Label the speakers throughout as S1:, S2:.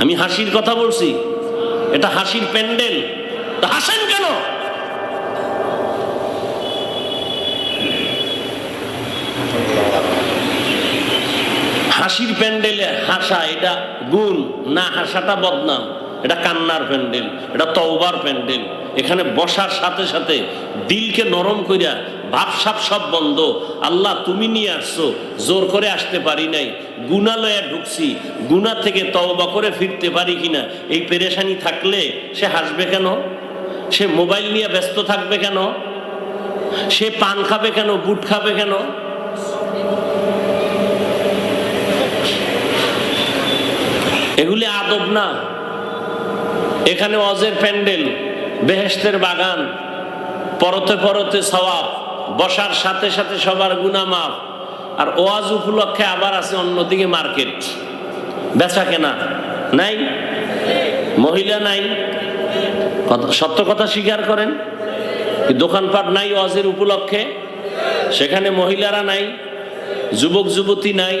S1: আমি হাসির কথা বলছি। এটা হাসির প্যান্ডেল। হাসেন কেন? হাসির প্যান্ডেলে হাসা, এটা গুণ। না, হাসাটা বদনাম। এটা কান্নার প্যান্ডেল, এটা তওবার প্যান্ডেল। এখানে বসার সাথে সাথে দিলকে নরম কইরা ভাবসাপ সব বন্ধ। আল্লাহ, তুমি নিয়ে আসছো। জোর করে আসতে পারি নাই। গুণালয়ে ঢুকছি। গুণা থেকে তওবা করে ফিরতে পারি কিনা? এই পেরেশানি থাকলে সে হাসবে কেন? সে মোবাইল নিয়ে ব্যস্ত থাকবে কেন? সে পান খাবে কেন? বুট খাবে কেন? এগুলি আদব না। এখানে অজের প্যান্ডেল বেহেস্তের বাগান, পরতে পরতে সওয়াব। বসার সাথে সাথে সবার গুনামাপ আর ওয়াজ উপলক্ষে আবার আছে অন্যদিকে মার্কেট। বেচা কেনা নাই? মহিলা নাই? সত্য কথা স্বীকার করেন? দোকানপাট নাই ওয়াজের উপলক্ষে? সেখানে মহিলারা নাই? যুবক, যুবতী নাই?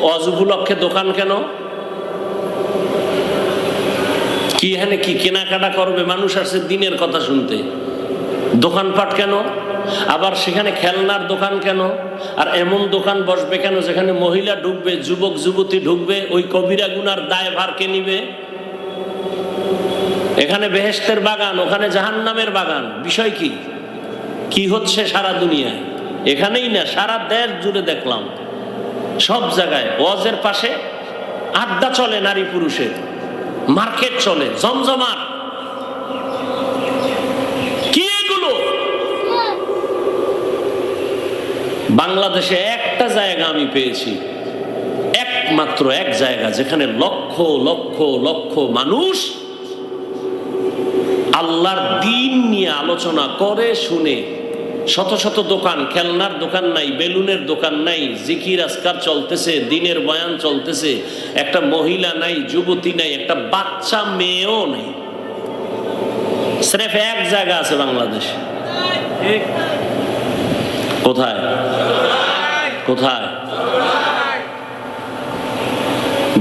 S1: ওয়াজ উপলক্ষে দোকান কেন? কি এখানে কি কেনাকাটা করবে? মানুষ আসছে দিনের কথা শুনতে। দোকানপাট কেন? আবার সেখানে খেলনার দোকান কেন? আর এমন দোকান বসবে কেন যেখানে মহিলা ঢুকবে, যুবক, যুবতী ঢুকবে, ওই কবিরা গুনার দায় কে নিবে? এখানে বেহেস্তের বাগান, ওখানে জাহান্নামের বাগান। বিষয় কি? কি হচ্ছে সারা দুনিয়ায়? এখানেই না, সারা দেশ জুড়ে দেখলাম। সব জায়গায়, ওয়াজের পাশে আড্ডা চলে নারী পুরুষের। মার্কেট চলে, জমজমাট কি এগুলো বাংলাদেশে একটা জায়গা আমি পেয়েছি। একমাত্র এক জায়গা, যেখানে লক্ষ লক্ষ লক্ষ মানুষ আল্লাহর দিন নিয়ে আলোচনা করে, শুনে। শত শত দোকান, খেলনার দোকান নাই, বেলুনের দোকান নাই, জিকির আজকার চলতেছে, দিনের বয়ান চলতেছে। একটা মহিলা নাই, যুবতী নাই, একটা বাচ্চা মেয়েও নেই। স্রেফ এক জায়গা আছে বাংলাদেশ। কোথায়? কোথায়?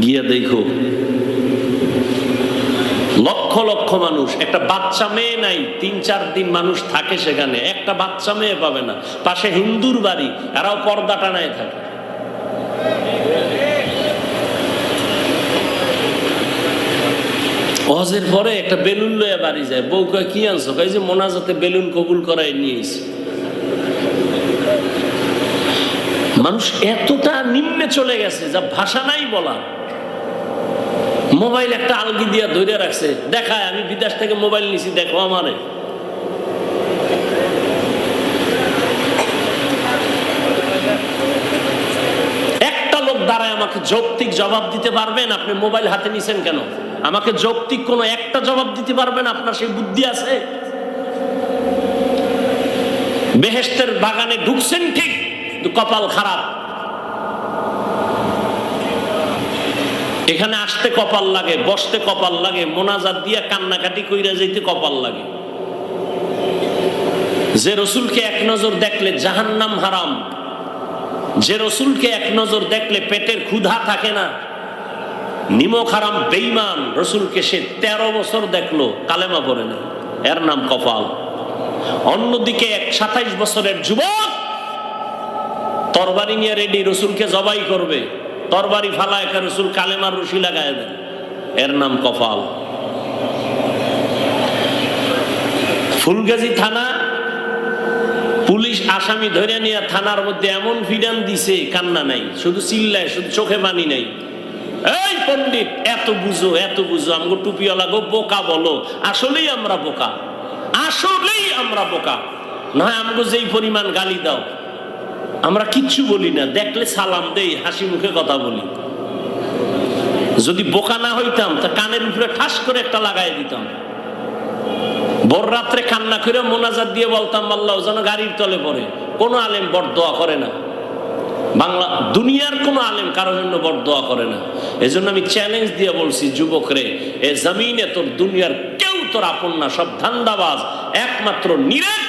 S1: গিয়ে দেখো। লক্ষ লক্ষ মানুষ, একটা বাচ্চা মেয়ে নাই, তিন চার দিন মানুষ থাকে সেখানে, একটা বাচ্চা মেয়ে পাবে না। পাশে হিন্দুর বাড়ি, এরাও পর্দা টানায় থাকে। হজের পরে একটা বেলুন লয়ে বাড়ি যায়। বউ কয়, কি আনছো? কয় যে মোনাজাতে বেলুন কবুল করাই নিয়েছি মানুষ এতটা নিম্নে চলে গেছে যা ভাষা নাই বলা মোবাইল একটা আলগি দিয়া ধরে রাখছে। দেখায়, আমি বিদেশ থেকে মোবাইল নিছি, দেখো আমারে। একটা লোক দাঁড়ায় আমাকে যৌক্তিক জবাব দিতে পারবেন আপনি মোবাইল হাতে নিছেন কেন? আমাকে যৌক্তিক কোনো একটা জবাব দিতে পারবেন আপনার সেই বুদ্ধি আছে? বেহেস্তের বাগানে ঢুকছেন ঠিক কিন্তু কপাল খারাপ। এখানে আসতে কপাল লাগে, বসতে কপাল লাগে, মোনাজাত দিয়া কান্নাকাটি কইরা যাইতে কপাল লাগে। যে রসুলকে এক নজর দেখলে জাহান্নাম হারাম, যে রসুলকে এক নজর দেখলে পেটের ক্ষুধা থাকে না নিমক হারাম বেইমান রসুলকে সে তেরো বছর দেখল, কালেমা পড়ে না এর নাম কপাল। অন্যদিকে এক সাতাইশ বছরের যুবক তরবারি নিয়ে রেডি রসুলকে জবাই করবে। তরবারি ফালায় একটা রসুল কালেমার রশি লাগায় দেন। এর নাম কপাল ফুলগাজী থানা, পুলিশ আসামি ধরে নিয়ে থানার মধ্যে এমন ফিডান দিছে, কান্না নাই। শুধু চিল্লায়, শুধু চোখে পানি নাই। এই পণ্ডিত, এত বুঝো এত বুঝো, আমগো টুপিওয়ালা গো, বোকা বলো। আসলেই আমরা বোকা। আসলেই আমরা বোকা। নয়, আমগো যেই পরিমাণ গালি দাও। আমরা কিচ্ছু বলি না, দেখলে সালাম দেই, হাসি মুখে কথা বলি। যদি বোকা না হইতাম, তা কানের উপরে ঠাস করে একটা লাগাই দিতাম। ভোর রাত্রে কান্না করে মোনাজাত দিয়ে বলতাম, আল্লাহ যেন গাড়ির তলে পড়ে। কোনো আলেম বড় দোয়া করে না। বাংলা, দুনিয়ার কোনো আলেম কারোর জন্য বড় দোয়া করে না। এজন্য আমি চ্যালেঞ্জ দিয়ে বলছি যুবকরে এ জমিনে তোর দুনিয়ার কেউ তোর আপন না, সব ধান্দাবাজ, একমাত্র নিরেট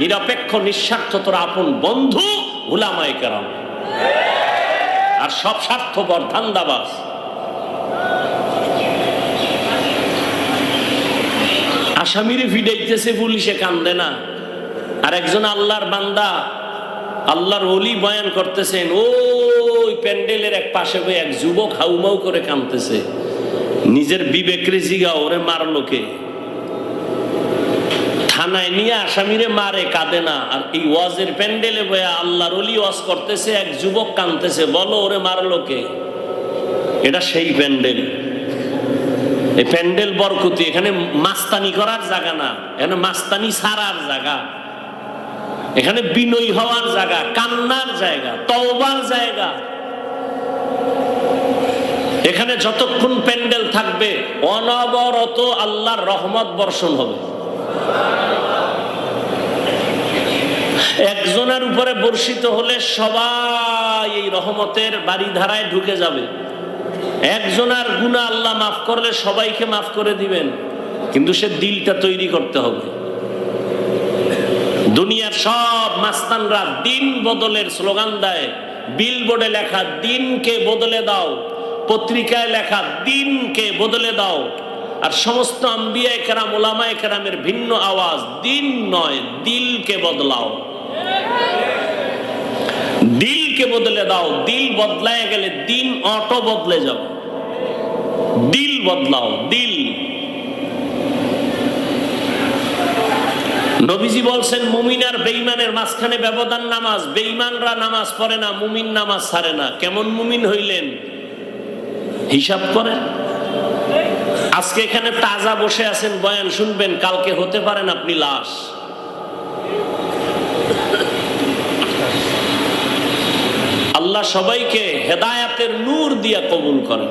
S1: নিরপেক্ষ, নিঃস্বার্থ তোর আপন বন্ধু। উলামায় কেরাম। আর সব স্বার্থপর ধান্দাবাস আসামিরে ফিডাইতেছে পুলিশে, কান্দে না। আর একজন আল্লাহর বান্দা, আল্লাহর অলি বয়ান করতেছেন, ওই প্যান্ডেলের এক পাশে বই এক যুবক হাউমাউ করে কানতেছে নিজের বিবেক রেজিগা ওরে মারলোকে থানায় নিয়ে আসামিরে মারে, কাঁদে না। আর এই ওয়াজের প্যান্ডেলে বয়া আল্লাহর অলি ওয়াজ করতেছে, এক যুবক কাঁদতেছে, বলো ওরে মারলো কে? এটা সেই প্যান্ডেল। এই প্যান্ডেল বরকতি, এখানে মাস্তানি করার জায়গা না, এখানে মাস্তানি সারার জায়গা। এখানে বিনয়ী হওয়ার জায়গা, কান্নার জায়গা, তওবার জায়গা। এখানে যতক্ষণ প্যান্ডেল থাকবে, অনবরত আল্লাহর রহমত বর্ষণ হবে। একজনের উপরে বর্ষিত হলে সবাই এই রহমতের বাড়ি ধারায় ঢুকে যাবে। একজনের গুণা আল্লাহ মাফ করলে সবাইকে মাফ করে দিবেন। কিন্তু সে দিলটা তৈরি করতে হবে। দুনিয়ার সব মাস্তানরা দিন বদলের স্লোগান দেয়। বিলবোর্ডে লেখা, দিনকে বদলে দাও। পত্রিকায় লেখা, দিনকে বদলে দাও। আর সমস্ত আম্বিয়া কেরাম ওলামায় কেরামের ভিন্ন আওয়াজ, দিন নয়, দিলকে বদলাও। দিলকে বদলে দাও। দিল বদলায় গেলে দিন অটো বদলে যাবে। দিল বদলাও, দিল। নবীজি বলছেন, মুমিন আর বেইমানের মাঝখানে ব্যবধান নামাজ বেইমানরা নামাজ পড়ে না, মুমিন নামাজ ছাড়ে না। কেমন মুমিন হইলেন? হিসাব করেন আজকে এখানে তাজা বসে আছেন, বয়ান শুনবেন, কালকে হতে পারেন আপনি লাশ আল্লাহ সবাইকে হেদায়াতের নূর দিয়া কবুল করেন।